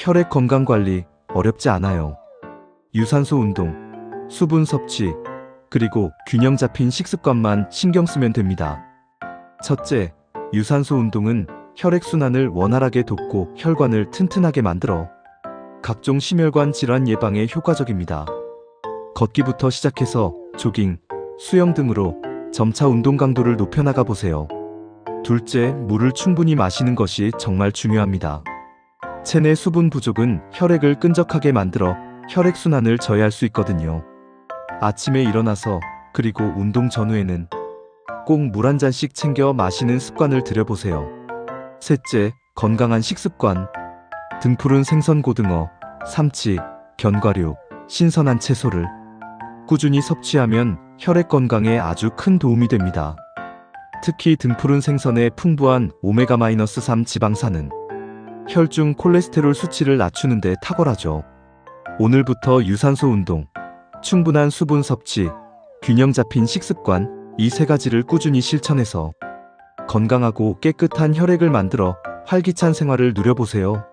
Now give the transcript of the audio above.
혈액 건강 관리 어렵지 않아요. 유산소 운동, 수분 섭취, 그리고 균형 잡힌 식습관만 신경 쓰면 됩니다. 첫째, 유산소 운동은 혈액순환을 원활하게 돕고 혈관을 튼튼하게 만들어 각종 심혈관 질환 예방에 효과적입니다. 걷기부터 시작해서 조깅, 수영 등으로 점차 운동 강도를 높여나가 보세요. 둘째, 물을 충분히 마시는 것이 정말 중요합니다. 체내 수분 부족은 혈액을 끈적하게 만들어 혈액순환을 저해할 수 있거든요. 아침에 일어나서 그리고 운동 전후에는 꼭 물 한 잔씩 챙겨 마시는 습관을 들여보세요. 셋째, 건강한 식습관. 등푸른 생선 고등어, 삼치, 견과류, 신선한 채소를 꾸준히 섭취하면 혈액 건강에 아주 큰 도움이 됩니다. 특히 등푸른 생선의 풍부한 오메가-3 지방산은 혈중 콜레스테롤 수치를 낮추는 데 탁월하죠. 오늘부터 유산소 운동, 충분한 수분 섭취, 균형 잡힌 식습관 이 세 가지를 꾸준히 실천해서 건강하고 깨끗한 혈액을 만들어 활기찬 생활을 누려보세요.